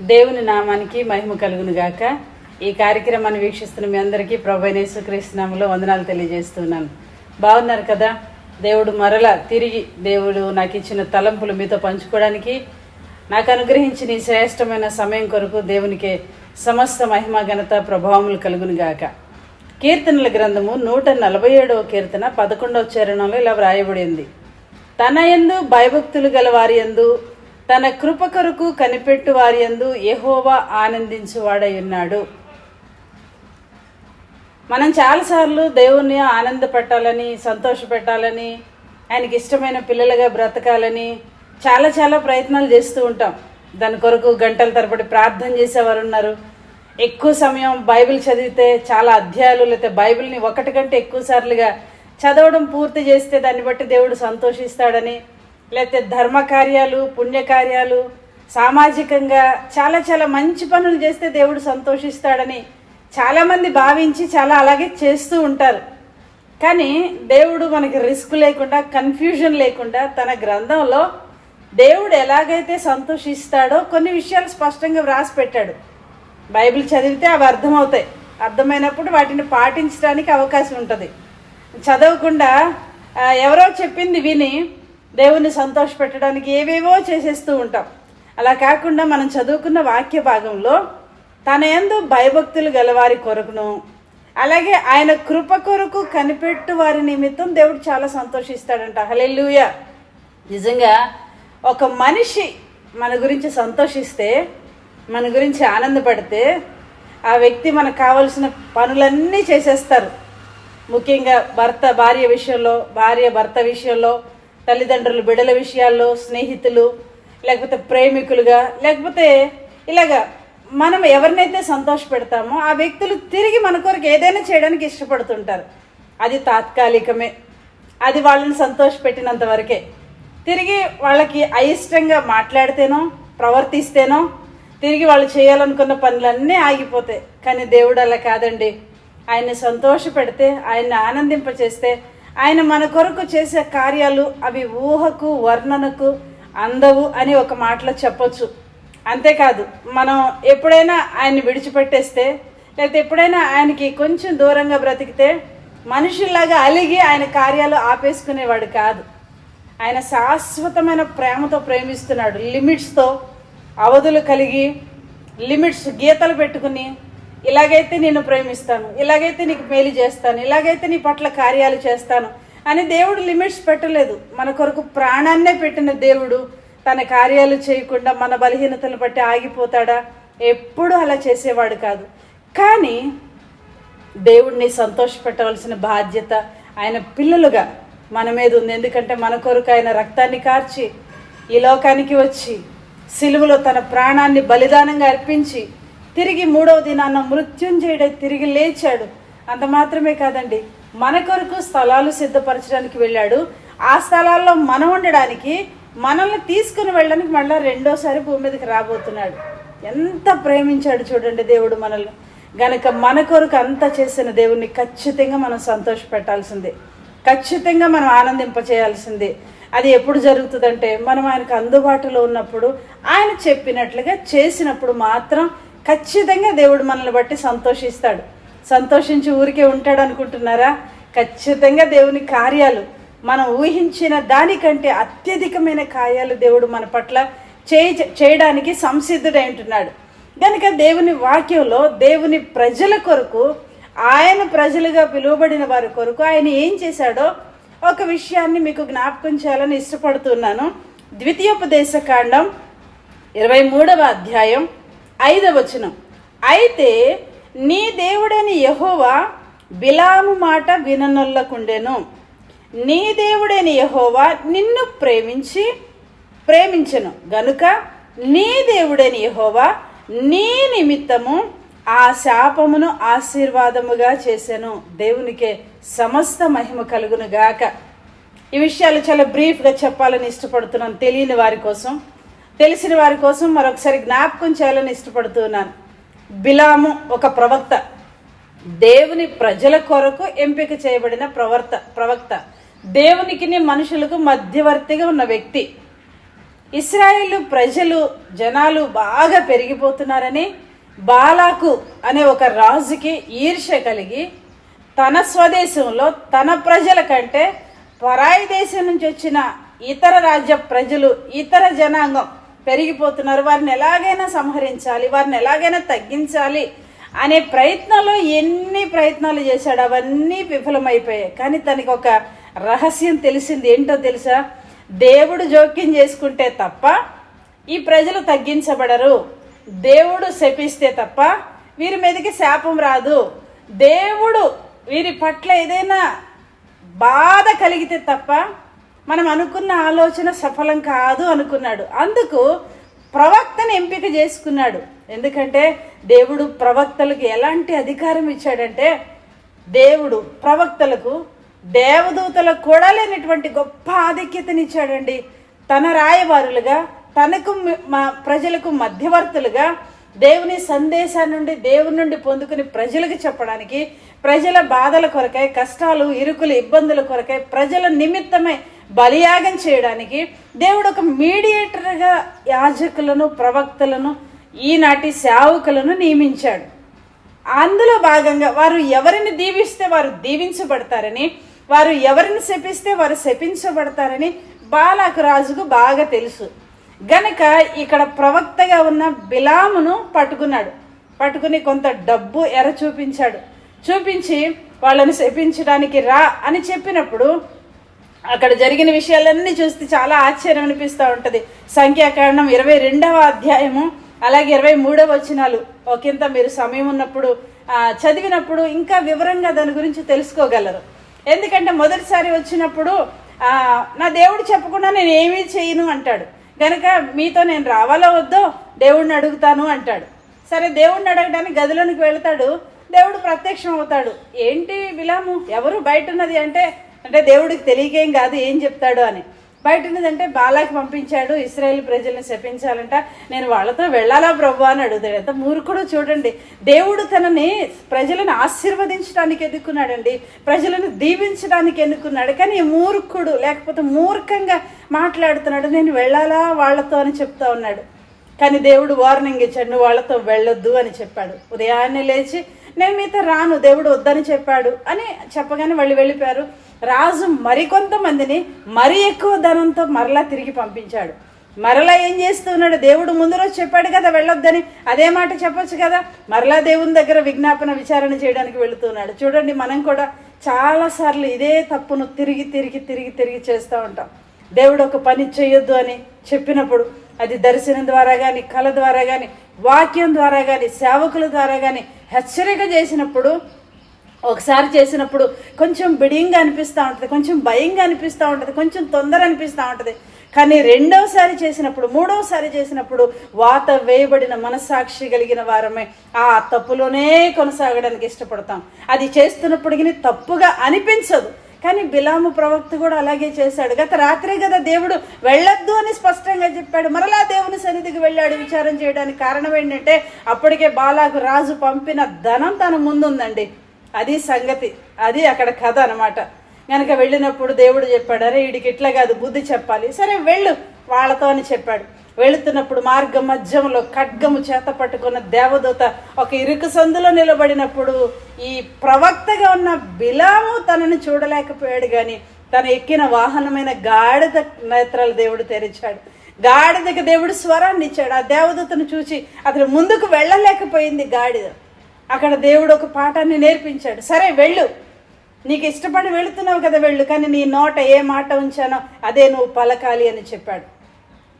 దేవుని నామానికి మహిమ కలుగును గాక ఈ కార్యక్రమాన్ని వీక్షిస్తున్న మీ అందరికీ ప్రభైనేసు క్రీస్తునామలో వందనాలు తెలియజేస్తున్నాను. బాగున్నారు కదా? దేవుడు మరల తిరిగి దేవుడు నాకు ఇచ్చిన తలంపులు మీతో పంచుకోవడానికి నాకు అనుగ్రహించిన ఈ శ్రేష్టమైన సమయం కొరకు దేవునికి సమస్త మహిమ ఘనత ప్రభావములు కలుగును గాక కీర్తనల గ్రంథము నూట నలభై ఏడవ కీర్తన పదకొండవ చరణంలో ఇలా వ్రాయబడింది తన యందు భయభక్తులు గల వారి యందు తన కృప కొరకు కనిపెట్టు వారి యందు ఆనందించువాడై ఉన్నాడు. మనం చాలాసార్లు దేవుణ్ణి ఆనందపెట్టాలని సంతోషపెట్టాలని ఆయనకి ఇష్టమైన పిల్లలుగా బ్రతకాలని చాలా చాలా ప్రయత్నాలు చేస్తూ ఉంటాం. దాని కొరకు గంటల తరబడి ప్రార్థన చేసేవారు ఉన్నారు. ఎక్కువ సమయం బైబిల్ చదివితే చాలా అధ్యాయాలు లేకపోతే బైబిల్ని ఒకటి కంటే ఎక్కువ సార్లుగా చదవడం పూర్తి చేస్తే దాన్ని బట్టి దేవుడు సంతోషిస్తాడని లేకపోతే ధర్మ కార్యాలు పుణ్యకార్యాలు సామాజికంగా చాలా చాలా మంచి పనులు చేస్తే దేవుడు సంతోషిస్తాడని చాలామంది భావించి చాలా అలాగే చేస్తూ ఉంటారు. కానీ దేవుడు మనకి రిస్క్ లేకుండా కన్ఫ్యూజన్ లేకుండా తన గ్రంథంలో దేవుడు ఎలాగైతే సంతోషిస్తాడో కొన్ని విషయాలు స్పష్టంగా వ్రాసి పెట్టాడు. బైబిల్ చదివితే అవి అర్థమవుతాయి. అర్థమైనప్పుడు వాటిని పాటించడానికి అవకాశం ఉంటుంది. చదవకుండా ఎవరో చెప్పింది విని దేవుణ్ణి సంతోషపెట్టడానికి ఏవేవో చేసేస్తూ ఉంటాం. అలా కాకుండా మనం చదువుకున్న వాక్య భాగంలో తన ఎందు భయభక్తులు గలవారి కొరకును అలాగే ఆయన కృప కొరకు కనిపెట్టు వారి నిమిత్తం దేవుడు చాలా సంతోషిస్తాడంట. హలెల్లుయ. నిజంగా ఒక మనిషి మన గురించి సంతోషిస్తే మన గురించి ఆనందపడితే ఆ వ్యక్తి మనకు కావలసిన పనులన్నీ చేసేస్తారు. ముఖ్యంగా భర్త భార్య విషయంలో భార్య భర్త విషయంలో తల్లిదండ్రులు బిడల విషయాల్లో స్నేహితులు లేకపోతే ప్రేమికులుగా లేకపోతే ఇలాగా మనం ఎవరినైతే సంతోష పెడతామో ఆ వ్యక్తులు తిరిగి మన కొరకు ఏదైనా చేయడానికి ఇష్టపడుతుంటారు. అది తాత్కాలికమే. అది వాళ్ళని సంతోష పెట్టినంత వరకే. తిరిగి వాళ్ళకి అయిష్టంగా మాట్లాడితేనో ప్రవర్తిస్తేనో తిరిగి వాళ్ళు చేయాలనుకున్న పనులన్నీ ఆగిపోతాయి. కానీ దేవుడు అలా కాదండి. ఆయన్ని సంతోష పెడితే ఆయన్ని ఆనందింపచేస్తే ఆయన మన కొరకు చేసే కార్యాలు అవి ఊహకు వర్ణనకు అందవు అని ఒక మాటలో చెప్పొచ్చు. అంతేకాదు మనం ఎప్పుడైనా ఆయన్ని విడిచిపెట్టేస్తే లేకపోతే ఎప్పుడైనా ఆయనకి కొంచెం దూరంగా బ్రతికితే మనుషుల్లాగా అలిగి ఆయన కార్యాలు ఆపేసుకునేవాడు కాదు. ఆయన శాశ్వతమైన ప్రేమతో ప్రేమిస్తున్నాడు. లిమిట్స్తో అవధులు కలిగి లిమిట్స్ గీతలు పెట్టుకుని ఇలాగైతే నేను ప్రేమిస్తాను ఇలాగైతే నీకు మేలు చేస్తాను ఇలాగైతే నీ పట్ల కార్యాలు చేస్తాను అని దేవుడు లిమిట్స్ పెట్టలేదు. మన కొరకు ప్రాణాన్నే పెట్టిన దేవుడు తన కార్యాలు చేయకుండా మన బలహీనతలు బట్టి ఆగిపోతాడా? ఎప్పుడు అలా చేసేవాడు కాదు. కానీ దేవుడిని సంతోషపెట్టవలసిన బాధ్యత ఆయన పిల్లలుగా మన మీద ఉంది. ఎందుకంటే మన కొరకు ఆయన రక్తాన్ని కార్చి ఈ లోకానికి వచ్చి సిలువలో తన ప్రాణాన్ని బలిదానంగా అర్పించి తిరిగి మూడవ దినాన్న మృత్యుంజయుడై తిరిగి లేచాడు. అంత మాత్రమే కాదండి. మన కొరకు స్థలాలు సిద్ధపరచడానికి వెళ్ళాడు. ఆ స్థలాల్లో మనం ఉండడానికి మనల్ని తీసుకుని వెళ్ళడానికి మళ్ళీ రెండోసారి భూమి మీదకి రాబోతున్నాడు. ఎంత ప్రేమించాడు చూడండి దేవుడు మనల్ని. గనక మన కొరకు అంత చేసిన దేవుణ్ణి ఖచ్చితంగా మనం సంతోష పెట్టాల్సిందే ఖచ్చితంగా మనం ఆనందింపచేయాల్సిందే. అది ఎప్పుడు జరుగుతుందంటే మనం ఆయనకు అందుబాటులో ఉన్నప్పుడు ఆయన చెప్పినట్లుగా చేసినప్పుడు మాత్రం ఖచ్చితంగా దేవుడు మనల్ని బట్టి సంతోషిస్తాడు. సంతోషించి ఊరికే ఉంటాడు అనుకుంటున్నారా ఖచ్చితంగా దేవుని కార్యాలు మనం ఊహించిన దానికంటే అత్యధికమైన కార్యాలు దేవుడు మన పట్ల చేయ చేయడానికి సంసిద్ధుడై ఉంటున్నాడు. కనుక దేవుని వాక్యంలో దేవుని ప్రజల కొరకు ఆయన ప్రజలుగా పిలువబడిన వారి కొరకు ఆయన ఏం చేశాడో ఒక విషయాన్ని మీకు జ్ఞాపకం చేయాలని ఇష్టపడుతున్నాను. ద్వితీయోపదేశ కాండం ఇరవై మూడవ అధ్యాయం ఐదవ వచనం. అయితే నీ దేవుడని యహోవా బిలాము మాట విననొల్లకుండెను. నీ దేవుడైన యహోవా నిన్ను ప్రేమించి ప్రేమించెను. గనుక నీ దేవుడైన యహోవా నీ నిమిత్తము ఆ శాపమును ఆశీర్వాదముగా చేశాను దేవునికే సమస్త మహిమ కలుగును గాక ఈ విషయాలు చాలా బ్రీఫ్గా చెప్పాలని ఇష్టపడుతున్నాను. తెలియని వారి కోసం తెలిసిన వారి కోసం మరొకసారి జ్ఞాపకం చేయాలని ఇష్టపడుతున్నాను. బిలాము ఒక ప్రవక్త. దేవుని ప్రజల కొరకు ఎంపిక చేయబడిన ప్రవర్త ప్రవక్త. దేవునికి మనుషులకు మధ్యవర్తిగా ఉన్న వ్యక్తి. ఇస్రాయేల్ ప్రజలు జనాలు బాగా పెరిగిపోతున్నారని బాలాకు అనే ఒక రాజుకి ఈర్ష్య కలిగి తన స్వదేశంలో తన ప్రజల కంటే పరాయి దేశం నుంచి వచ్చిన ఇతర రాజ్య ప్రజలు ఇతర జనాంగం పెరిగిపోతున్నారు. వారిని ఎలాగైనా సంహరించాలి వారిని ఎలాగైనా తగ్గించాలి అనే ప్రయత్నంలో ఎన్ని ప్రయత్నాలు చేశాడు అవన్నీ విఫలమైపోయాయి. కానీ తనకి ఒక రహస్యం తెలిసింది. ఏంటో తెలుసా? దేవుడు జోక్యం చేసుకుంటే తప్ప ఈ ప్రజలు తగ్గించబడరు. దేవుడు శపిస్తే తప్ప వీరి మీదకి శాపం రాదు. దేవుడు వీరి పట్ల ఏదైనా బాధ కలిగితే తప్ప మనం అనుకున్న ఆలోచన సఫలం కాదు అనుకున్నాడు. అందుకు ప్రవక్తను ఎంపిక చేసుకున్నాడు. ఎందుకంటే దేవుడు ప్రవక్తలకు ఎలాంటి అధికారం ఇచ్చాడంటే దేవుడు ప్రవక్తలకు దేవదూతలకు కూడా లేనటువంటి గొప్ప ఆధిక్యతనిచ్చాడండి తన రాయవారులుగా తనకు మా ప్రజలకు మధ్యవర్తులుగా దేవుని సందేశాన్ని నుండి దేవుని నుండి పొందుకుని ప్రజలకు చెప్పడానికి ప్రజల బాధల కొరకై కష్టాలు ఇరుకులు ఇబ్బందుల కొరకై ప్రజల నిమిత్తమై బలియాగం చేయడానికి దేవుడు ఒక మీడియేటర్గా యాజకులను ప్రవక్తలను ఈనాటి సేవకులను నియమించాడు. అందులో భాగంగా వారు ఎవరిని దీవిస్తే వారు దీవించబడతారని వారు ఎవరిని శపిస్తే వారు శపించబడతారని బాలాకు రాజుకు బాగా తెలుసు. గనక ఇక్కడ ప్రవక్తగా ఉన్న బిలామును పట్టుకున్నాడు. పట్టుకుని కొంత డబ్బు ఎర చూపించాడు. చూపించి వాళ్ళని శపించడానికి రా అని చెప్పినప్పుడు అక్కడ జరిగిన విషయాలన్నీ చూస్తే చాలా ఆశ్చర్యం అనిపిస్తూ ఉంటుంది. సంఖ్యాకారణం ఇరవై రెండవ అధ్యాయము అలాగే ఇరవై మూడవ వచనాలు. ఒకంత మీరు సమయం ఉన్నప్పుడు చదివినప్పుడు ఇంకా వివరంగా దాని గురించి తెలుసుకోగలరు. ఎందుకంటే మొదటిసారి వచ్చినప్పుడు నా దేవుడు చెప్పకుండా నేను ఏమీ చేయను అంటాడు. కనుక మీతో నేను రావాలో వద్దో దేవుడిని అడుగుతాను అంటాడు. సరే దేవుడిని అడగడానికి గదిలోనికి వెళ్తాడు. దేవుడు ప్రత్యక్షం అవుతాడు ఏంటి విలాము? ఎవరు బయట ఉన్నది అంటే అంటే దేవుడికి తెలియకేం కాదు ఏం చెప్తాడు అని. బయట ఉన్నదంటే బాలాకి పంపించాడు ఇస్రాయేల్ ప్రజల్ని శపించాలంట. నేను వాళ్ళతో వెళ్ళాలా ప్రభు అని అడుగుతాడు. ఎంత మూర్ఖుడు చూడండి. దేవుడు తనని ప్రజలను ఆశీర్వదించడానికి ఎన్నుకున్నాడండి ప్రజలను దీవించడానికి ఎన్నుకున్నాడు. కానీ మూర్ఖుడు లేకపోతే మూర్ఖంగా మాట్లాడుతున్నాడు. నేను వెళ్ళాలా వాళ్ళతో అని చెప్తా ఉన్నాడు. కానీ దేవుడు వార్నింగ్ ఇచ్చాడు నువ్వు వాళ్ళతో వెళ్ళొద్దు అని చెప్పాడు. ఉదయాన్నే లేచి నేను మీతో రాను దేవుడు వద్దని చెప్పాడు అని చెప్పగానే వాళ్ళు వెళ్ళిపోయారు. రాజు మరికొంతమందిని మరి ఎక్కువ ధనంతో మరలా తిరిగి పంపించాడు. మరలా ఏం చేస్తున్నాడు? దేవుడు ముందు రోజు చెప్పాడు కదా వెళ్ళొద్దని. అదే మాట చెప్పొచ్చు కదా? మరలా దేవుని దగ్గర విజ్ఞాపన విచారణ చేయడానికి వెళుతున్నాడు. చూడండి మనం కూడా చాలాసార్లు ఇదే తప్పును తిరిగి తిరిగి తిరిగి తిరిగి చేస్తూ ఉంటాం. దేవుడు ఒక పని చేయొద్దు అని చెప్పినప్పుడు అది దర్శనం ద్వారా కానీ కళ ద్వారా కానీ వాక్యం ద్వారా కానీ సేవకుల ద్వారా కానీ హెచ్చరిక చేసినప్పుడు ఒకసారి చేసినప్పుడు కొంచెం బిడియంగా అనిపిస్తూ ఉంటుంది కొంచెం భయంగా అనిపిస్తూ ఉంటుంది కొంచెం తొందర అనిపిస్తూ ఉంటుంది. కానీ రెండవసారి చేసినప్పుడు మూడవసారి చేసినప్పుడు వాత వేయబడిన మనస్సాక్షి కలిగిన వారమే ఆ తప్పులోనే కొనసాగడానికి ఇష్టపడతాం. అది చేస్తున్నప్పటికీ తప్పుగా అనిపించదు. కానీ బిలాము ప్రవక్త కూడా అలాగే చేశాడు. గత రాత్రే కదా దేవుడు వెళ్ళొద్దు అని స్పష్టంగా చెప్పాడు. మరలా దేవుని సన్నిధికి వెళ్ళాడు విచారం చేయడానికి కారణం ఏంటంటే అప్పటికే బాలాకు రాజు పంపిన ధనం తన ముందుందండి. అది సంగతి. అది అక్కడ కథ అనమాట కనుక వెళ్ళినప్పుడు దేవుడు చెప్పాడు అరే వీడికి ఇట్లా కాదు బుద్ధి చెప్పాలి. సరే వెళ్ళు వాళ్ళతో అని చెప్పాడు. వెళుతున్నప్పుడు మార్గ మధ్యంలో ఖడ్గము చేత పట్టుకున్న దేవదూత ఒక ఇరుకు సందులో నిలబడినప్పుడు ఈ ప్రవక్తగా ఉన్న బిలాము తనని చూడలేకపోయాడు కానీ తను ఎక్కిన వాహనమైన గాడిద నేత్రాలు దేవుడు తెరిచాడు. గాడిదకి దేవుడు స్వరాన్ని ఇచ్చాడు. ఆ దేవదూతను చూసి అతను ముందుకు వెళ్ళలేకపోయింది గాడిద. అక్కడ దేవుడు ఒక పాఠాన్ని నేర్పించాడు. సరే వెళ్ళు. నీకు ఇష్టపడి వెళుతున్నావు కదా వెళ్ళు. కానీ నీ నోట ఏ మాట ఉంచానో అదే నువ్వు పలకాలి అని చెప్పాడు.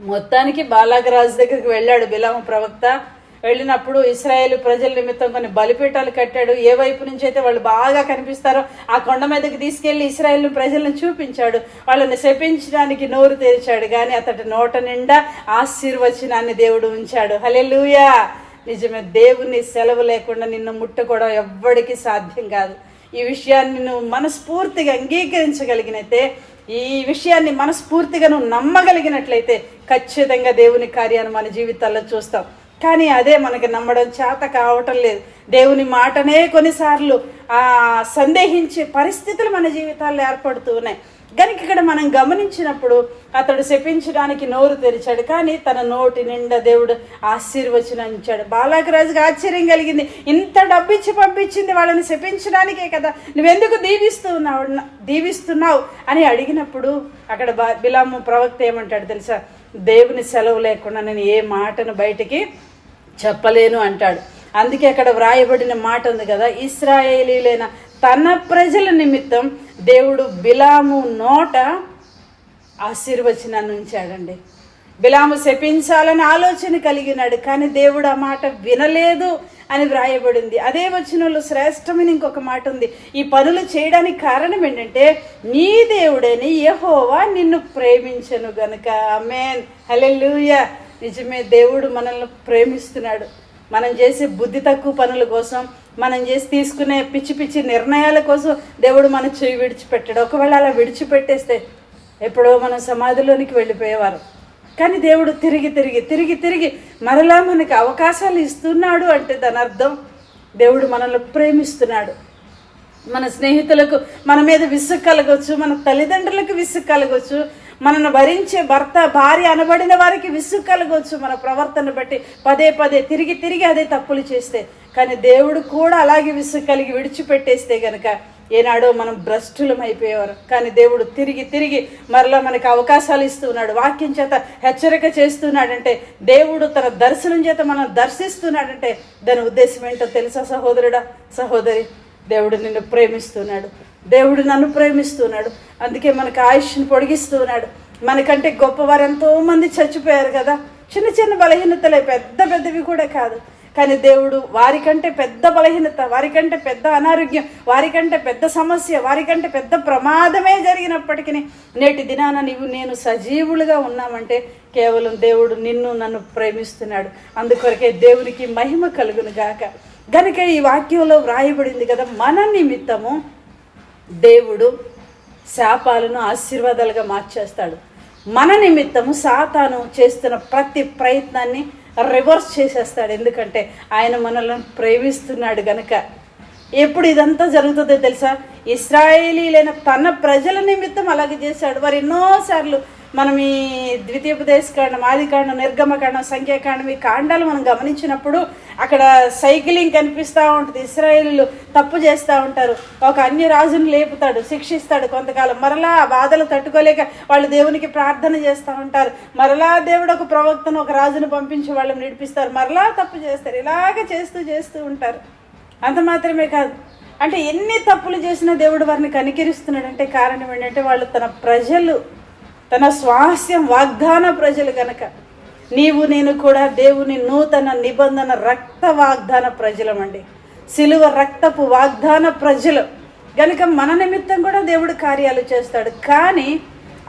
మొత్తానికి బాలాగరాజు దగ్గరికి వెళ్ళాడు బిలామ ప్రవక్త. వెళ్ళినప్పుడు ఇస్రాయేల్ ప్రజల నిమిత్తం కొన్ని బలిపీఠాలు కట్టాడు. ఏ వైపు నుంచి అయితే వాళ్ళు బాగా కనిపిస్తారో ఆ కొండ మీదకి తీసుకెళ్ళి ఇస్రాయేల్ ప్రజలను చూపించాడు. వాళ్ళని శపించడానికి నోరు తెరిచాడు. కానీ అతడి నోట నిండా ఆశీర్వచనాన్ని దేవుడు ఉంచాడు. హలెలుయా నిజమే దేవుని సెలవు లేకుండా నిన్ను ముట్టుకోవడం ఎవ్వడికి సాధ్యం కాదు. ఈ విషయాన్ని నువ్వు మనస్ఫూర్తిగా అంగీకరించగలిగినైతే ఈ విషయాన్ని మనస్ఫూర్తిగా నువ్వు నమ్మగలిగినట్లయితే ఖచ్చితంగా దేవుని కార్యాన్ని మన జీవితాల్లో చూస్తాం. కానీ అదే మనకి నమ్మడం చేత కావటం లేదు. దేవుని మాటనే కొన్నిసార్లు ఆ సందేహించే పరిస్థితులు మన జీవితాల్లో ఏర్పడుతూ ఉన్నాయి. కనుక ఇక్కడ మనం గమనించినప్పుడు అతడు శపించడానికి నోరు తెరిచాడు కానీ తన నోటి నిండా దేవుడు ఆశీర్వచనం ఇచ్చాడు. బాలాకరాజుకి ఆశ్చర్యం కలిగింది. ఇంత డబ్బిచ్చి పంపించింది వాళ్ళని శపించడానికే కదా. నువ్వెందుకు దీవిస్తున్నావు దీవిస్తున్నావు అని అడిగినప్పుడు అక్కడ బా బిలాము ప్రవక్త ఏమంటాడు తెలుసా? దేవుని సెలవు లేకుండా నేను ఏ మాటను బయటికి చెప్పలేను అంటాడు. అందుకే అక్కడ వ్రాయబడిన మాట ఉంది కదా ఇస్రాయేలీలైన తన ప్రజల నిమిత్తం దేవుడు బిలాము నోట ఆశీర్వచనాన్ని ఉంచాడండి. బిలాము శపించాలని ఆలోచన కలిగినాడు కానీ దేవుడు ఆ మాట వినలేదు అని వ్రాయబడింది. అదే వచనంలో శ్రేష్టమైన ఇంకొక మాట ఉంది. ఈ పనులు చేయడానికి కారణం ఏంటంటే నీ దేవుడని యహోవా నిన్ను ప్రేమించను గనుక. అమేన్ హలెలూయ నిజమే దేవుడు మనల్ని ప్రేమిస్తున్నాడు. మనం చేసే బుద్ధి తక్కువ పనుల కోసం మనం చేసి తీసుకునే పిచ్చి పిచ్చి నిర్ణయాల కోసం దేవుడు మన చెవి విడిచిపెట్టాడు. ఒకవేళ అలా విడిచిపెట్టేస్తే ఎప్పుడో మనం సమాధిలోనికి వెళ్ళిపోయేవారు. కానీ దేవుడు తిరిగి తిరిగి తిరిగి తిరిగి మరలా మనకి అవకాశాలు ఇస్తున్నాడు అంటే దాని అర్థం దేవుడు మనల్ని ప్రేమిస్తున్నాడు. మన స్నేహితులకు మన మీద విసుగు కలగవచ్చు మన తల్లిదండ్రులకు విసుగు కలగవచ్చు మనను భరించే భర్త భార్య అనబడిన వారికి విసుగు కలగవచ్చు మన ప్రవర్తన బట్టి పదే పదే తిరిగి తిరిగి అదే తప్పులు చేస్తే కానీ దేవుడు కూడా అలాగే విసుగు కలిగి విడిచిపెట్టేస్తే గనక ఏనాడో మనం భ్రష్టులం అయిపోయేవారు కానీ దేవుడు తిరిగి తిరిగి మరలా మనకి అవకాశాలు ఇస్తున్నాడు. వాక్యం చేత హెచ్చరిక చేస్తున్నాడంటే దేవుడు తన దర్శనం చేత మనం దర్శిస్తున్నాడంటే దాని ఉద్దేశం ఏంటో తెలుసా సహోదరుడా? సహోదరి దేవుడు నిన్ను ప్రేమిస్తున్నాడు. దేవుడు నన్ను ప్రేమిస్తున్నాడు. అందుకే మనకు ఆయుష్ని పొడిగిస్తున్నాడు. మనకంటే గొప్పవారు ఎంతోమంది చచ్చిపోయారు కదా. చిన్న చిన్న బలహీనతలే పెద్ద పెద్దవి కూడా కాదు. కానీ దేవుడు వారికంటే పెద్ద బలహీనత వారికంటే పెద్ద అనారోగ్యం వారికంటే పెద్ద సమస్య వారికంటే పెద్ద ప్రమాదమే జరిగినప్పటికీ నేటి దినాన నీవు నేను సజీవులుగా ఉన్నామంటే కేవలం దేవుడు నిన్ను నన్ను ప్రేమిస్తున్నాడు. అందుకొరకే దేవునికి మహిమ కలుగును గాక. గనుక ఈ వాక్యంలో వ్రాయబడింది కదా మన నిమిత్తము దేవుడు శాపాలను ఆశీర్వాదాలుగా మార్చేస్తాడు. మన నిమిత్తము సాతాను చేస్తున్న ప్రతి ప్రయత్నాన్ని రివర్స్ చేసేస్తాడు. ఎందుకంటే ఆయన మనల్ని ప్రేమిస్తున్నాడు గనక. ఎప్పుడు ఇదంతా జరుగుతుందో తెలుసా? ఇస్రాయేలీలైన తన ప్రజల నిమిత్తం అలాగే చేశాడు. వారు ఎన్నోసార్లు మనం ఈ ద్వితీయోపదేశ కాండం ఆది నిర్గమకాండం సంఖ్యాకాండం ఈ కాండాలు మనం గమనించినప్పుడు అక్కడ సైకిలింగ్ కనిపిస్తూ ఉంటుంది. ఇస్రాయేలీలు తప్పు చేస్తూ ఉంటారు. ఒక అన్య రాజును లేపుతాడు శిక్షిస్తాడు కొంతకాలం. మరలా ఆ బాధలు తట్టుకోలేక వాళ్ళు దేవునికి ప్రార్థన చేస్తూ ఉంటారు. మరలా దేవుడు ఒక ప్రవక్తను ఒక రాజును పంపించి వాళ్ళని నడిపిస్తారు. మరలా తప్పు చేస్తారు. ఇలాగ చేస్తూ చేస్తూ ఉంటారు. అంత మాత్రమే కాదు. అంటే ఎన్ని తప్పులు చేసినా దేవుడు వారిని కనికరిస్తున్నాడంటే కారణం ఏంటంటే వాళ్ళు తన ప్రజలు. తన స్వాస్యం వాగ్దాన ప్రజలు కనుక నీవు నేను కూడా దేవుని నూతన నిబంధన రక్త వాగ్దాన ప్రజలమండి. సిలువ రక్తపు వాగ్దాన ప్రజలు. గనుక మన నిమిత్తం కూడా దేవుడు కార్యాలు చేస్తాడు. కానీ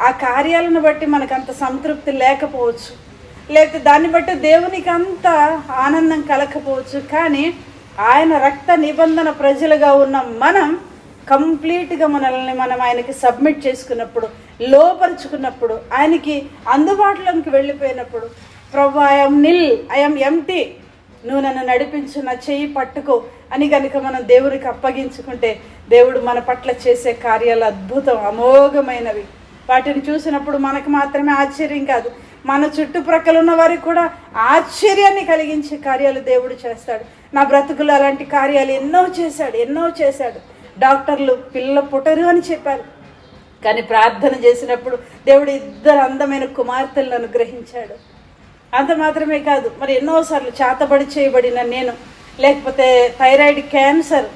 ఆ కార్యాలను బట్టి మనకు అంత సంతృప్తి లేకపోవచ్చు. లేకపోతే దాన్ని బట్టి దేవునికి అంత ఆనందం కలగకపోవచ్చు. కానీ ఆయన రక్త నిబంధన ప్రజలుగా ఉన్న మనం కంప్లీట్గా మనల్ని మనం ఆయనకి సబ్మిట్ చేసుకున్నప్పుడు లోపరుచుకున్నప్పుడు ఆయనకి అందుబాటులోకి వెళ్ళిపోయినప్పుడు ప్రభు ఐఎమ్ నిల్ ఐఎమ్ ఎంటీ నువ్వు నన్ను నడిపించు నా చెయ్యి పట్టుకో అని కనుక మనం దేవునికి అప్పగించుకుంటే దేవుడు మన పట్ల చేసే కార్యాలు అద్భుతం అమోఘమైనవి. వాటిని చూసినప్పుడు మనకు మాత్రమే ఆశ్చర్యం కాదు. మన చుట్టుప్రక్కల ఉన్న వారికి కూడా ఆశ్చర్యాన్ని కలిగించే కార్యాలు దేవుడు చేస్తాడు. నా బ్రతుకులు అలాంటి కార్యాలు ఎన్నో చేశాడు ఎన్నో చేశాడు. డాక్టర్లు పిల్ల పుట్టరు అని చెప్పారు. కానీ ప్రార్థన చేసినప్పుడు దేవుడు ఇద్దరు అందమైన కుమార్తెలను అనుగ్రహించాడు. అంత మాత్రమే కాదు మరి ఎన్నోసార్లు చేతబడి చేయబడిన నేను లేకపోతే థైరాయిడ్ క్యాన్సర్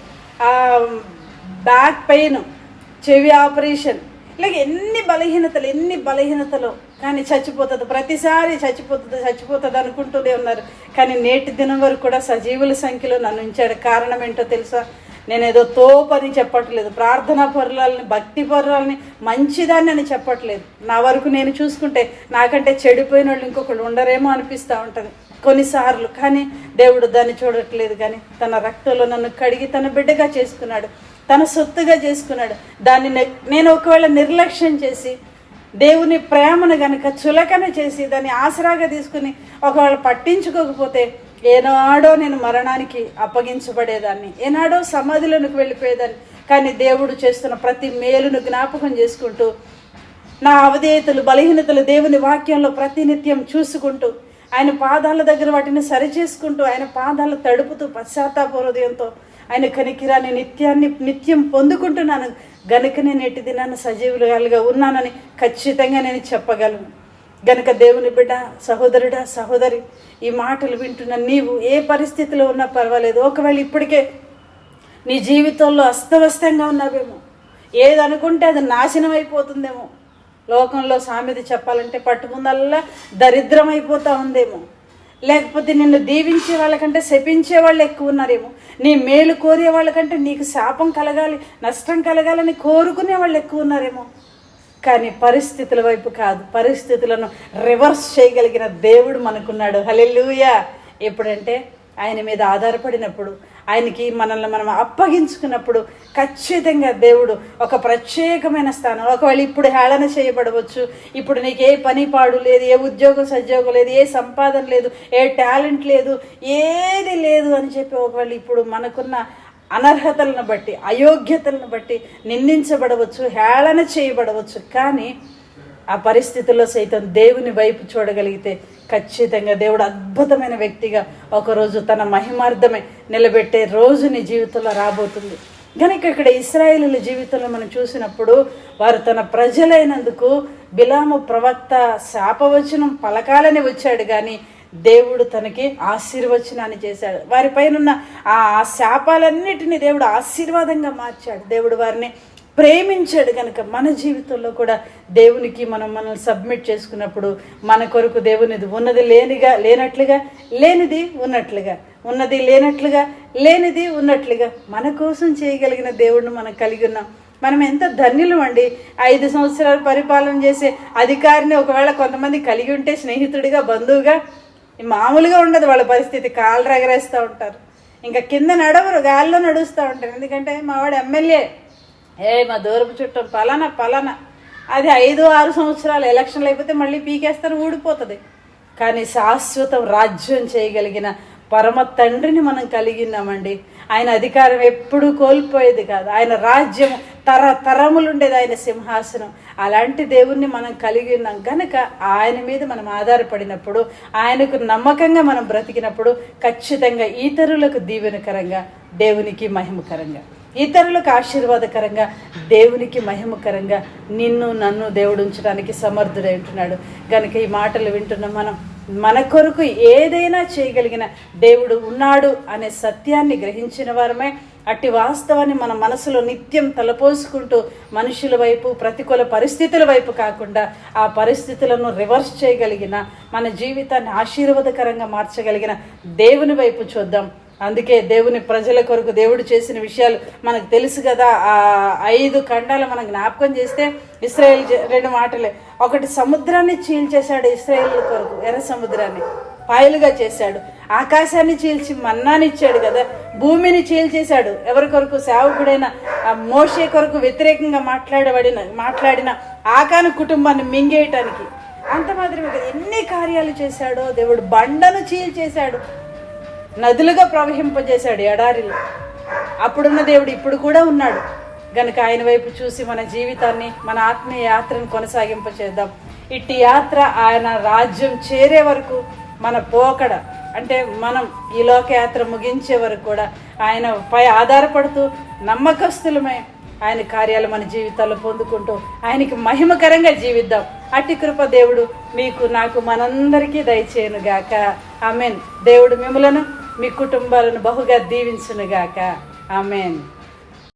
బ్యాక్ పెయిన్ చెవి ఆపరేషన్ ఇలాగ ఎన్ని బలహీనతలు ఎన్ని బలహీనతలు కానీ చచ్చిపోతుంది ప్రతిసారి చచ్చిపోతుంది చచ్చిపోతుంది అనుకుంటూనే ఉన్నారు. కానీ నేటి దినం వరకు కూడా సజీవుల సంఖ్యలో నన్ను ఉంచాడు. కారణం ఏంటో తెలుసా? నేనేదో తోపని చెప్పట్లేదు. ప్రార్థనా పరులని భక్తి పరులని మంచిదాన్ని అని చెప్పట్లేదు. నా వరకు నేను చూసుకుంటే నాకంటే చెడిపోయిన వాళ్ళు ఇంకొకళ్ళు ఉండరేమో అనిపిస్తూ ఉంటుంది. కొన్నిసార్లు కానీ దేవుడు దాన్ని చూడట్లేదు కానీ తన రక్తంలో నన్ను కడిగి తన బిడ్డగా చేసుకున్నాడు. తన సొత్తుగా చేసుకున్నాడు. దాన్ని నేను ఒకవేళ నిర్లక్ష్యం చేసి దేవుని ప్రేమను గనుక చులకన చేసి దాన్ని ఆసరాగా తీసుకుని ఒకవేళ పట్టించుకోకపోతే ఏనాడో నేను మరణానికి అప్పగించబడేదాన్ని. ఏనాడో సమాధిలోనికి వెళ్ళిపోయేదాన్ని. కానీ దేవుడు చేస్తున్న ప్రతి మేలును జ్ఞాపకం చేసుకుంటూ నా అవధేయతలు బలహీనతలు దేవుని వాక్యంలో ప్రతినిత్యం చూసుకుంటూ ఆయన పాదాల దగ్గర వాటిని సరిచేసుకుంటూ ఆయన పాదాలు తడుపుతూ పశ్చాత్తాప హృదయంతో ఆయన కనికిరాని నిత్యాన్ని నిత్యం పొందుకుంటున్నాను. గనుక నేను ఎట్టి దినాన్ని సజీవులుగా ఉన్నానని ఖచ్చితంగా నేను చెప్పగలను. గనక దేవుని బిడ్డ సహోదరుడా సహోదరి ఈ మాటలు వింటున్న నీవు ఏ పరిస్థితిలో ఉన్నా పర్వాలేదు. ఒకవేళ ఇప్పటికే నీ జీవితంలో అస్తవ్యస్తంగా ఉన్నావేమో ఏది అనుకుంటే అది నాశనం అయిపోతుందేమో లోకంలో సామెత చెప్పాలంటే పట్టుకుందల్లా దరిద్రం అయిపోతూ ఉందేమో లేకపోతే నిన్ను దీవించే వాళ్ళకంటే శపించే వాళ్ళు ఎక్కువ ఉన్నారేమో నీ మేలు కోరే వాళ్ళకంటే నీకు శాపం కలగాలి నష్టం కలగాలని కోరుకునే వాళ్ళు ఎక్కువ ఉన్నారేమో కానీ పరిస్థితుల వైపు కాదు. పరిస్థితులను రివర్స్ చేయగలిగిన దేవుడు మనకున్నాడు. హలెల్లుయా. ఎప్పుడంటే ఆయన మీద ఆధారపడినప్పుడు ఆయనకి మనల్ని మనం అప్పగించుకున్నప్పుడు ఖచ్చితంగా దేవుడు ఒక ప్రత్యేకమైన స్థానం. ఒకవేళ ఇప్పుడు హేళన చేయబడవచ్చు ఇప్పుడు నీకు ఏ పని పాడు లేదు ఏ ఉద్యోగం సద్యోగం లేదు ఏ సంపాదన లేదు ఏ టాలెంట్ లేదు ఏది లేదు అని చెప్పి ఒకవేళ ఇప్పుడు మనకున్న అనర్హతలను బట్టి అయోగ్యతలను బట్టి నిందించబడవచ్చు హేళన చేయబడవచ్చు. కానీ ఆ పరిస్థితుల్లో సైతం దేవుని వైపు చూడగలిగితే ఖచ్చితంగా దేవుడు అద్భుతమైన వ్యక్తిగా ఒకరోజు తన మహిమార్థమే నిలబెట్టే రోజు నీ జీవితంలో రాబోతుంది. కనుక ఇక్కడ ఇస్రాయేలీల జీవితంలో మనం చూసినప్పుడు వారు తన ప్రజలైనందుకు బిలాము ప్రవక్త శాపవచనం పలకాలని వచ్చాడు. కానీ దేవుడు తనకి ఆశీర్వచనాన్ని చేశాడు. వారిపైన ఉన్న ఆ శాపాలన్నిటిని దేవుడు ఆశీర్వాదంగా మార్చాడు. దేవుడు వారిని ప్రేమించాడు కనుక మన జీవితంలో కూడా దేవునికి మనం మనల్ని సబ్మిట్ చేసుకున్నప్పుడు మన కొరకు దేవునిది ఉన్నది లేనిగా లేనట్లుగా లేనిది ఉన్నట్లుగా ఉన్నది లేనట్లుగా లేనిది ఉన్నట్లుగా మన కోసం చేయగలిగిన దేవుడిని మనం కలిగి ఉన్నాం. మనం ఎంత ధన్యులు అండి. ఐదు సంవత్సరాలు పరిపాలన చేసే అధికారిని ఒకవేళ కొంతమంది కలిగి ఉంటే స్నేహితుడిగా బంధువుగా మామూలుగా ఉండదు వాళ్ళ పరిస్థితి. కాళ్ళు రగరేస్తూ ఉంటారు. ఇంకా కింద నడవరు గాల్లో నడుస్తూ ఉంటారు. ఎందుకంటే మా వాడు ఎమ్మెల్యే. ఏ మా దూరపు చుట్టం పలానా పలానా. అది ఐదు ఆరు సంవత్సరాలు ఎలక్షన్లు అయిపోతే మళ్ళీ పీకేస్తారు ఊడిపోతుంది. కానీ శాశ్వతం రాజ్యం చేయగలిగిన పరమ తండ్రిని మనం కలిగినామండి ఆయన అధికారం ఎప్పుడూ కోల్పోయేది కాదు. ఆయన రాజ్యం తర తరములు ఉండేది ఆయన సింహాసనం. అలాంటి దేవుణ్ణి మనం కలిగి ఉన్నాం. కనుక ఆయన మీద మనం ఆధారపడినప్పుడు ఆయనకు నమ్మకంగా మనం బ్రతికినప్పుడు ఖచ్చితంగా ఇతరులకు దీవెనకరంగా దేవునికి మహిమకరంగా ఇతరులకు ఆశీర్వాదకరంగా దేవునికి మహిమకరంగా నిన్ను నన్ను దేవుడు ఉంచడానికి సమర్థుడై ఉంటున్నాడు. కనుక ఈ మాటలు వింటున్న మనం మన కొరకు ఏదైనా చేయగలిగిన దేవుడు ఉన్నాడు అనే సత్యాన్ని గ్రహించిన వారమే. అట్టి వాస్తవాన్ని మన మనసులో నిత్యం తలపోసుకుంటూ మనుషుల వైపు ప్రతికూల పరిస్థితుల వైపు కాకుండా ఆ పరిస్థితులను రివర్స్ చేయగలిగిన మన జీవితాన్ని ఆశీర్వాదకరంగా మార్చగలిగిన దేవుని వైపు చూద్దాం. అందుకే దేవుని ప్రజల కొరకు దేవుడు చేసిన విషయాలు మనకు తెలుసు కదా. ఆ ఐదు ఖండాలు మనం జ్ఞాపకం చేస్తే ఇస్రాయేల్ రెండు మాటలే. ఒకటి సముద్రాన్ని చీల్చేశాడు ఇస్రాయేల్ కొరకు ఎర్ర సముద్రాన్ని. పాయలుగా చేశాడు. ఆకాశాన్ని చీల్చి మన్నాని ఇచ్చాడు కదా. భూమిని చీల్చేశాడు ఎవరి కొరకు? సేవకుడైన మోషే కొరకు వ్యతిరేకంగా మాట్లాడబడిన మాట్లాడిన ఆకాను కుటుంబాన్ని మింగేయటానికి. అంత మాత్రమే ఎన్ని కార్యాలు చేశాడో దేవుడు బండను చీల్చేశాడు నదులుగా ప్రవహింపజేశాడు ఎడారిలో అప్పుడున్న దేవుడు ఇప్పుడు కూడా ఉన్నాడు. గనుక ఆయన వైపు చూసి మన జీవితాన్ని మన ఆత్మీయ యాత్రను కొనసాగింపచేద్దాం. ఇట్టి యాత్ర ఆయన రాజ్యం చేరే వరకు మన పోకడ అంటే మనం ఈ లోకయాత్ర ముగించే వరకు కూడా ఆయన పై ఆధారపడుతూ నమ్మకస్తులమే ఆయన కార్యాలు మన జీవితాల్లో పొందుకుంటూ ఆయనకి మహిమకరంగా జీవిద్దాం. అట్టి కృప దేవుడు మీకు నాకు మనందరికీ దయచేయనుగాక. ఆమెన్. దేవుడు మిమ్మలను మీ కుటుంబాలను బహుగా దీవించునుగాక. ఆమెన్.